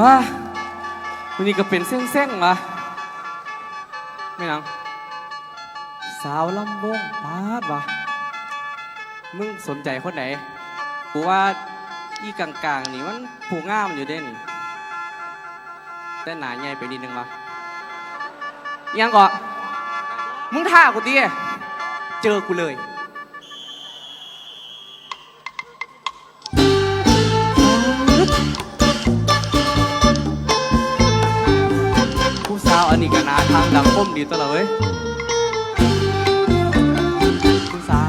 ว่าวันนี้ก็เป็นเส้งๆวะไม่นังสาวลำวงปาดวะมึงสนใจคนไหนกูว่าอีกลางๆนี่มันผู้งามอยู่เด้นี่แต่หนาใหญ่ไปนิดนึงวะยังก่อมึงท่ากูดิเจอกูเลย มดีตัวละเว้ยผู้สา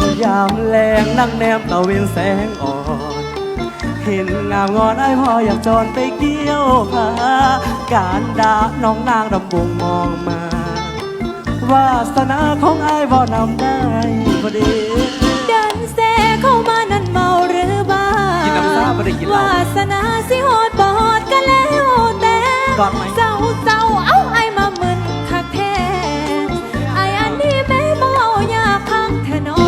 วยามแรงนั่งแนมตะเวนแสงอ่อนเห็นงามงอนไอ้พ่ออยากจอนไปเกี่ยวหาการด่าน้องนางรำวงมองมา วาสนาของไอ้บ่นำ กอดไหมเจ้าเจ้าเอาไอ้มามึนคักแท้ไอ้อันนี้แม่เมาอยากคักแทนอ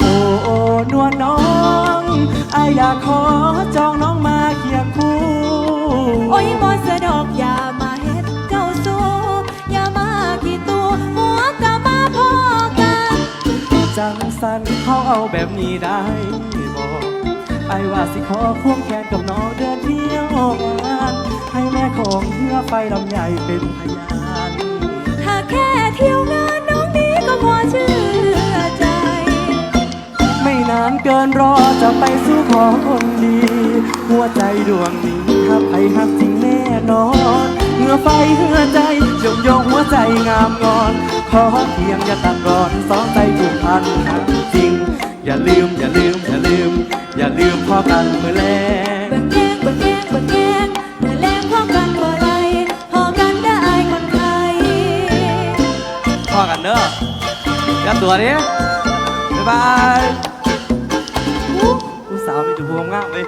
โอ้โอ้นวลน้องไอ้อยากขอจองน้องมาเคียงคู่โอ้ยบอสะดอกอย่ามาเฮ็ดเจ้าสู้อย่ามากี่ตัวหัวกะมาพอกัน จังสันเขาเอาแบบนี้ได้บอกไอ้ว่าสิขอควงแขนกับน้องเดิน เที่ยวงานให้แม่ของเพื่อไฟลำใหญ่เป็นพยานถ้าแค่เที่ยวงานน้องนี้ก็พอเชื่อใจ ไม่นานเกินรอจะไปสู่ขอคนดี หัวใจดวงนี้ถ้าไปหักจริงแน่นอนเหงื่อไฟเหงื่อใจยงยงหัวใจงามงอน ขอเพียงอย่าตัดรอนสองใจผูกพันหากจริง อย่าลืมอย่าลืมอย่าลืม อย่าลืมพ่อกันเมื่อแลง บิ่งแยงเบิ่งแยงเบิ่งแยงเมื่อแรงพอกันบ่ไรพอกันได้อายคนไทยพ่อกันเด้อยัดตัวดิบ๊ายบายอู้ผู้สาวมีจุดพวงงามเลย